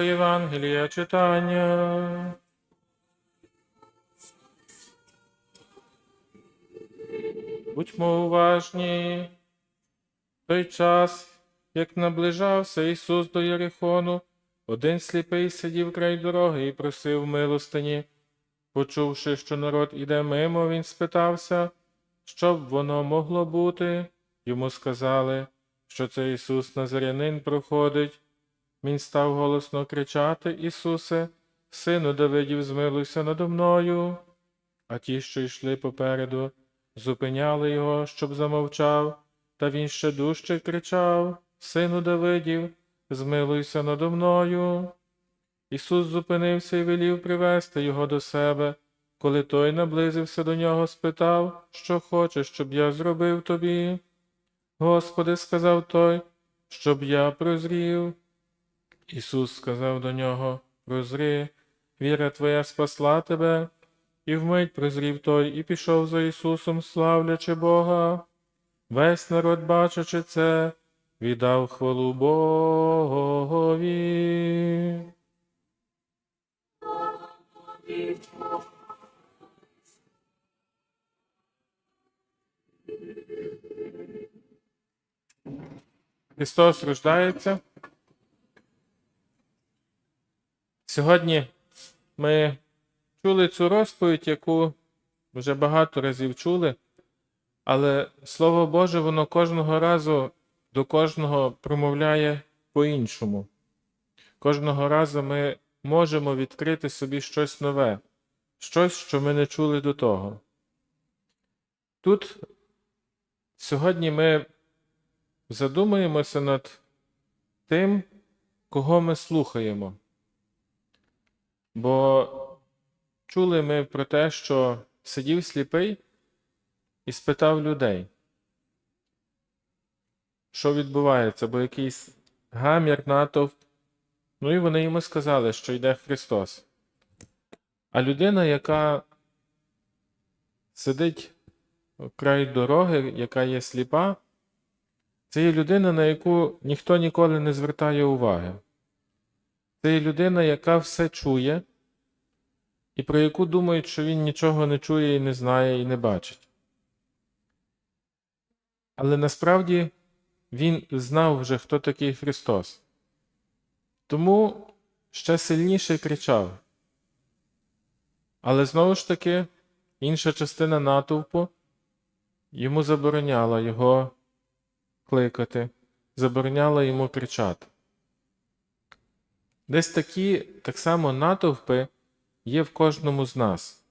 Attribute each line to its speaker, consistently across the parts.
Speaker 1: Євангелія читання. Будьмо уважні. В той час, як наближався Ісус до Єрихону, один сліпий сидів край дороги і просив милостині. Почувши, що народ іде мимо, він спитався, що б воно могло бути. Йому сказали, що це Ісус Назарянин проходить. Він став голосно кричати, Ісусе, сину Давидів, змилуйся надо мною. А ті, що йшли попереду, зупиняли його, щоб замовчав, та він ще дужче кричав, Сину Давидів, змилуйся надо мною. Ісус зупинився і велів привести його до себе. Коли той наблизився до нього, спитав, що хочеш, щоб я зробив тобі. Господи, сказав той, щоб я прозрів. Ісус сказав до нього Прозри, віра твоя спасла тебе, і вмить прозрів той і пішов за Ісусом, славлячи Бога. Весь народ, бачачи це, віддав хвалу Богові. Христос рождається. Сьогодні ми чули цю розповідь, яку вже багато разів чули, але Слово Боже, воно кожного разу до кожного промовляє по-іншому. Кожного разу ми можемо відкрити собі щось нове, щось, що ми не чули до того. Тут сьогодні ми задумаємося над тим, кого ми слухаємо. Бо чули ми про те, що сидів сліпий і спитав людей, що відбувається, бо якийсь гамір, натовп. Ну і вони йому сказали, що йде Христос. А людина, яка сидить край дороги, яка є сліпа, це є людина, на яку ніхто ніколи не звертає уваги. Це є людина, яка все чує, і про яку думають, що він нічого не чує і не знає, і не бачить. Але насправді він знав вже, хто такий Христос. Тому ще сильніше кричав. Але знову ж таки, інша частина натовпу йому забороняла його кликати, забороняла йому кричати. Десь такі так само натовпи є в кожному з нас.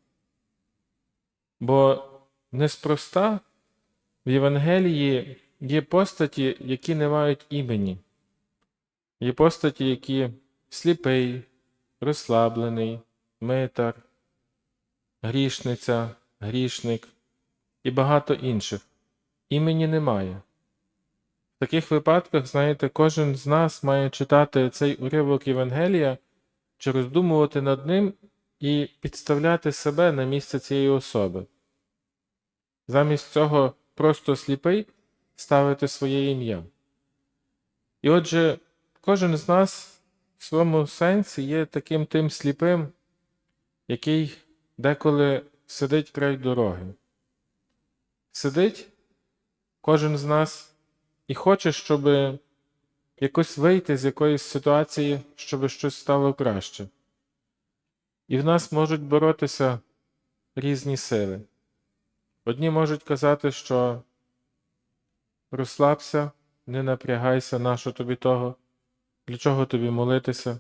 Speaker 1: Бо неспроста в Євангелії є постаті, які не мають імені, є постаті, які сліпий, розслаблений, митар, грішниця, грішник і багато інших. Імені немає. В таких випадках, знаєте, кожен з нас має читати цей уривок Євангелія чи роздумувати над ним і підставляти себе на місце цієї особи. Замість цього просто сліпий ставити своє ім'я. І отже, кожен з нас в своєму сенсі є таким тим сліпим, який деколи сидить край дороги. Сидить кожен з нас і хоче, щоб якось вийти з якоїсь ситуації, щоб щось стало краще. І в нас можуть боротися різні сили. Одні можуть казати, що розслабся, не напрягайся, нащо тобі того, для чого тобі молитися.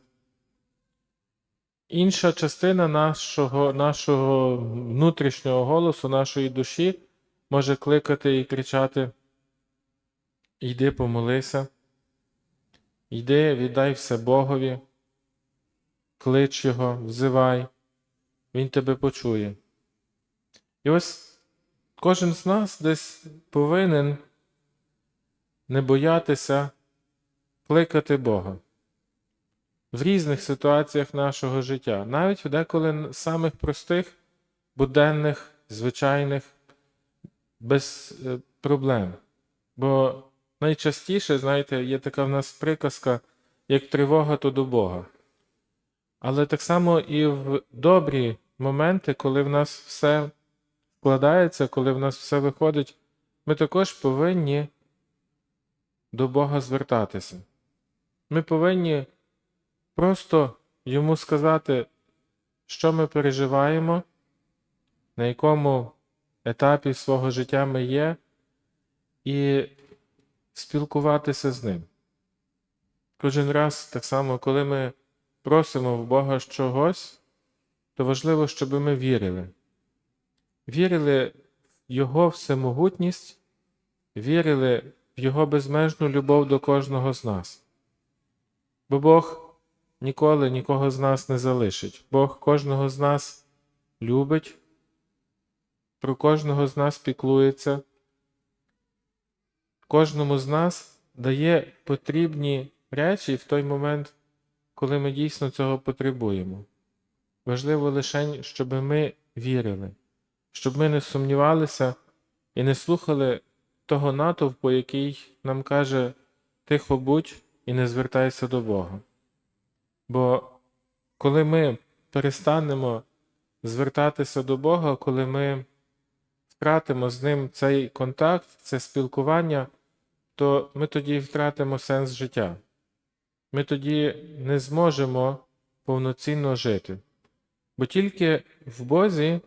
Speaker 1: Інша частина нашого, нашого внутрішнього голосу, нашої душі може кликати і кричати: Йди помолися, йди, віддай все Богові, клич Його, взивай, Він тебе почує. І ось кожен з нас десь повинен не боятися кликати Бога в різних ситуаціях нашого життя, навіть деколи самих простих, буденних, звичайних, без е, проблем. Бо найчастіше, знаєте, є така в нас приказка, як тривога, то до Бога. Але так само і в добрі моменти, коли в нас все складається, коли в нас все виходить, ми також повинні до Бога звертатися. Ми повинні просто йому сказати, що ми переживаємо, на якому етапі свого життя ми є, і спілкуватися з ним. Кожен раз, так само, коли ми просимо в Бога чогось, то важливо, щоб ми вірили. Вірили в Його всемогутність, вірили в Його безмежну любов до кожного з нас. Бо Бог ніколи нікого з нас не залишить. Бог кожного з нас любить, про кожного з нас піклується, кожному з нас дає потрібні речі в той момент, коли ми дійсно цього потребуємо. Важливо лише, щоб ми вірили, щоб ми не сумнівалися і не слухали того натовпу, який нам каже тихо будь і не звертайся до Бога. Бо коли ми перестанемо звертатися до Бога, коли ми втратимо з ним цей контакт, це спілкування, то ми тоді втратимо сенс життя. Ми тоді не зможемо повноцінно жити. Бо тільки в Бозі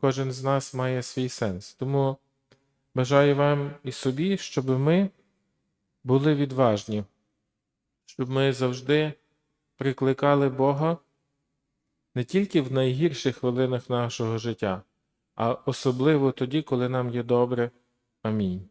Speaker 1: кожен з нас має свій сенс. Тому бажаю вам і собі, щоб ми були відважні, щоб ми завжди прикликали Бога не тільки в найгірших хвилинах нашого життя, а особливо тоді, коли нам є добре. Амінь.